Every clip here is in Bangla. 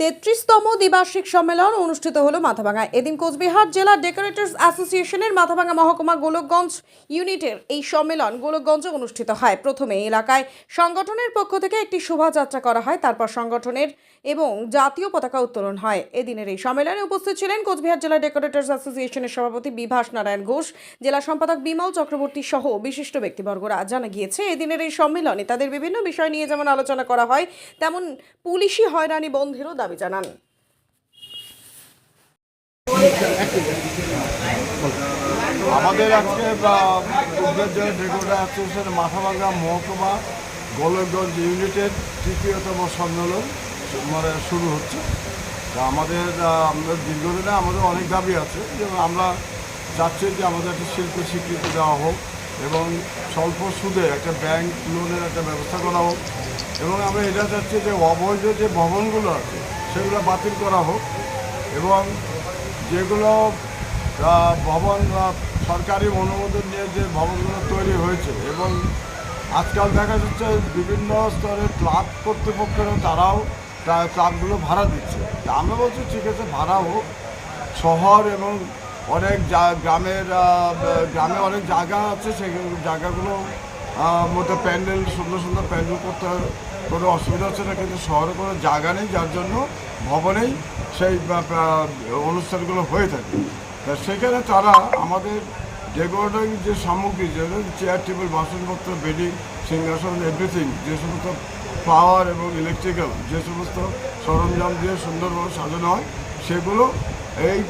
তেত্রিশতম দ্বিবার্ষিক সম্মেলন অনুষ্ঠিত হলো মাথাভাঙায় এদিন কোচবিহার জেলা ডেকোরেটর্স অ্যাসোসিয়েশনের মাথাভাঙা মহকুমা গোলকগঞ্জ ইউনিটের এই সম্মেলন গোলকগঞ্জে অনুষ্ঠিত হয়। প্রথমে এলাকায় সংগঠনের পক্ষ থেকে একটি শোভাযাত্রা করা হয়, তারপর সংগঠনের এবং জাতীয় পতাকা উত্তোলন হয়। এদিনের এই সম্মেলনে উপস্থিত ছিলেন কোচবিহার জেলা ডেকোরেটর্স অ্যাসোসিয়েশনের সভাপতি বিভাস নারায়ণ ঘোষ, জেলা সম্পাদক বিমল চক্রবর্তী সহ বিশিষ্ট ব্যক্তিবর্গরা। জানা গিয়েছে, এদিনের এই সম্মেলনে তাদের বিভিন্ন বিষয় নিয়ে যেমন আলোচনা করা হয়, তেমন পুলিশি হয়রানি বন্ধেরও দাবি জানান। আমাদের আজকে অ্যাসোসিয়েশন মাথাভাঙ্গা মহকুমা গোলকগঞ্জ ইউনিটের তৃতীয়তম সম্মেলন মানে শুরু হচ্ছে। তা আমাদের দীর্ঘদিনে আমাদের অনেক দাবি আছে যেমন আমরা চাচ্ছি যে আমাদের একটা শিল্প স্বীকৃতি দেওয়া হোক এবং স্বল্প সুদে একটা ব্যাংক লোনের একটা ব্যবস্থা করা হোক। এবং আমরা এটা চাচ্ছি যে অবৈধ যে ভবনগুলো আছে সেগুলো বাতিল করা হোক এবং যেগুলো ভবন সরকারি অনুমোদন নিয়ে যে ভবনগুলো তৈরি হয়েছে এবং আজকাল দেখা যাচ্ছে বিভিন্ন স্তরের ক্লাব কর্তৃপক্ষেরও তারাও ক্লাবগুলো ভাড়া দিচ্ছে। তা আমরা বলছি ঠিক আছে, ভাড়া হোক। শহর এবং অনেক গ্রামের গ্রামে অনেক জায়গা আছে সেই জায়গাগুলো মধ্যে প্যান্ডেল, সুন্দর সুন্দর প্যান্ডেল করতে কোনো অসুবিধা হচ্ছে না, কিন্তু শহরে কোনো জায়গা নেই, যার জন্য ভবনেই সেই অনুষ্ঠানগুলো হয়ে থাকে। তা সেখানে তারা আমাদের ডেকোরেটিং যে সামগ্রী, যেমন চেয়ার টেবিল বাসনপত্র বেডিং সিংহাসন এভরিথিং যে সমস্ত পাওয়ার এবং ইলেকট্রিক্যাল যে সমস্ত সরঞ্জাম দিয়ে সুন্দরভাবে সাজানো হয়, সেগুলো এই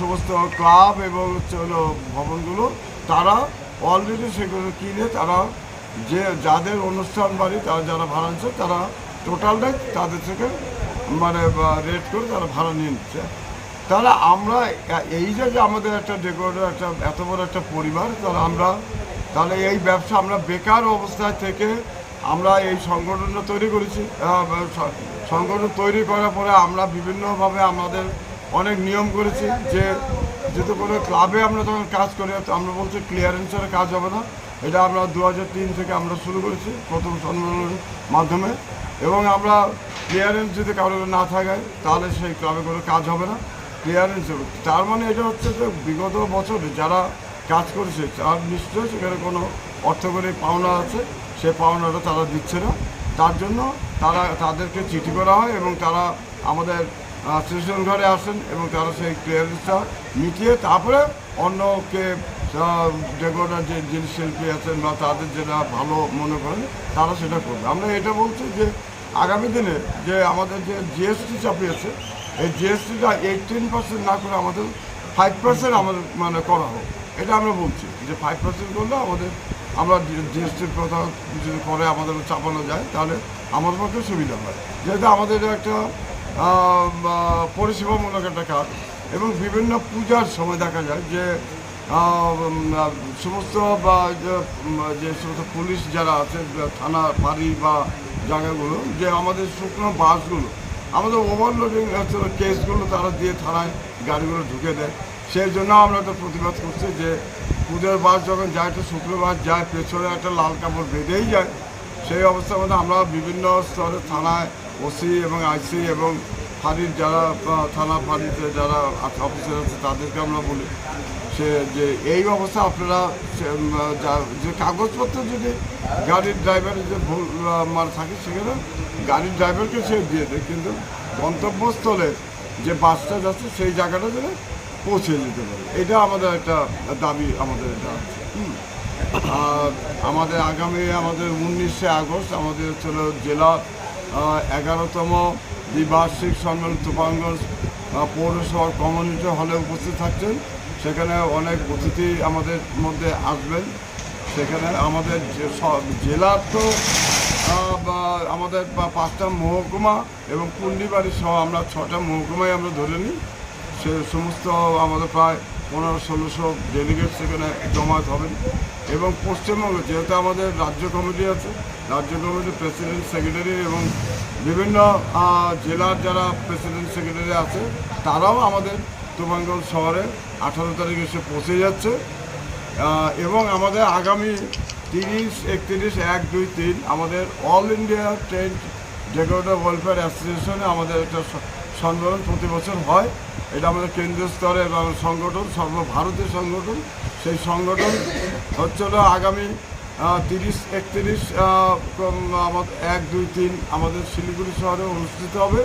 সমস্ত ক্লাব এবং ভবনগুলো, তারা অলরেডি সেগুলো কিনে তারা যে যাদের অনুষ্ঠান বাড়ি, তারা যারা ভাড়া নিচ্ছে, তারা টোটালটাই তাদের থেকে মানে রেট করে তারা ভাড়া নিয়ে নিচ্ছে। তাহলে আমরা এই যে আমাদের একটা ডেকোরেটর একটা এত বড় একটা পরিবার, তাহলে আমরা, তাহলে এই ব্যবসা আমরা বেকার অবস্থায় থেকে আমরা এই সংগঠনটা তৈরি করেছি। সংগঠন তৈরি করার পরে আমরা বিভিন্নভাবে আমাদের অনেক নিয়ম করেছি যে যেহেতু কোনো ক্লাবে আমরা তখন কাজ করি আমরা বলছি ক্লিয়ারেন্সের কাজ হবে না। এটা আমরা দু থেকে আমরা শুরু করেছি প্রথম সম্মেলনের মাধ্যমে। এবং আমরা ক্লিয়ারেন্স যদি কারোর না থাকায় তাহলে সেই ক্লাবে কোনো কাজ হবে না। ক্লিয়ারেন্স তার মানে এটা হচ্ছে যে বিগত বছরে যারা কাজ করেছে, তার নিশ্চয়ই সেখানে কোনো অর্থকরী পাওনা আছে। সে পাওনাটা তারা দিচ্ছে না। তার জন্য তারা, তাদেরকে চিঠি করা হয় এবং তারা আমাদের স্টেশন ঘরে আসেন এবং তারা সেই ক্লিয়ারেন্সটা মিটিয়ে তারপরে অন্যকে ডেকোরেটার যে যিনি শিল্পী আছেন বা তাদের যেটা ভালো মনে করেন, তারা সেটা করবে। আমরা এটা বলছি যে আগামী দিনে যে আমাদের যে জিএসটি চাপিয়েছে, এই জিএসটিটা এইটিন পার্সেন্ট না করে আমাদের ফাইভ পার্সেন্ট আমাদের মানে করা হোক। এটা আমরা বলছি যে ফাইভ পার্সেন্ট করলে আমাদের, আমরা জিএসটির কথা যদি করে আমাদের চাপানো যায়, তাহলে আমার পক্ষে সুবিধা হয়। যেহেতু আমাদের একটা পরিষেবামূলক একটা কাজ। এবং বিভিন্ন পূজার সময় দেখা যায় যে সমস্ত, বা, যে- সমস্ত পুলিশ যারা আছে থানা ফাঁড়ি বা, জায়গাগুলো, যে আমাদের শুকনো বাসগুলো, আমাদের ওভারলোডিং কেসগুলো তারা দিয়ে থানায় গাড়িগুলো ঢুকে দেয়। সেই জন্য আমরা একটা প্রতিবাদ করছি যে, পুজোর বাস যখন যায়, একটা শুক্র বাস যায়, পেছনে একটা লাল কাপড় বেঁধেই যায়, সেই অবস্থার মধ্যে আমরা বিভিন্ন স্তরে থানায় ওসি এবং আইসি এবং ফাঁড়ির যারা থানা ফাঁড়িতে যারা অফিসার আছে, তাদেরকে আমরা বলি সে যে এই অবস্থা আপনারা যা- কাগজপত্র যদি গাড়ির ড্রাইভারের যে ভুল মানে থাকে, সেখানে গাড়ির ড্রাইভারকে সে দিয়ে দেয়। কিন্তু গন্তব্যস্থলে যে বাসটা যাচ্ছে, সেই জায়গাটা যেন পৌঁছে যেতে পারে। এটা আমাদের একটা দাবি আমাদের এটা। আর আমাদের আগামী, আমাদের উনিশে আগস্ট আমাদের ছিল জেলা এগারোতম দ্বিবার্ষিক সম্মেলন তুফানগঞ্জ পৌরসভার কমিউনিটি হলে উপস্থিত থাকছেন। সেখানে অনেক অতিথি আমাদের মধ্যে আসবেন। সেখানে আমাদের জেলার তো আমাদের পাঁচটা মহকুমা এবং কুন্ডিবাড়ি সহ আমরা ছটা মহকুমায় আমরা ধরে নিই। সে সমস্ত আমাদের প্রায় পনেরো, ষোলোশো ডেলিগেট সেখানে জমায়েত হবেন। এবং পশ্চিমবঙ্গে যেহেতু আমাদের রাজ্য কমিটি আছে, রাজ্য কমিটির প্রেসিডেন্ট সেক্রেটারি এবং বিভিন্ন জেলার যারা প্রেসিডেন্ট সেক্রেটারি আছে, তারাও আমাদের তুফানগঞ্জ শহরে আঠারো তারিখ এসে পৌঁছে যাচ্ছে। এবং আমাদের আগামী তিরিশ, একত্রিশ, এক, দুই, তিন আমাদের all India train decorator welfare অ্যাসোসিয়েশনে আমাদের একটা স- সম্মেলন প্রতি বছর হয়। এটা আমাদের কেন্দ্রীয় স্তরে এবং সংগঠন, সর্বভারতীয় সংগঠন। সেই সংগঠন হচ্ছে না আগামী তিরিশ, একত্রিশ আমাদের এক, দুই, তিন আমাদের শিলিগুড়ি শহরে অনুষ্ঠিত হবে।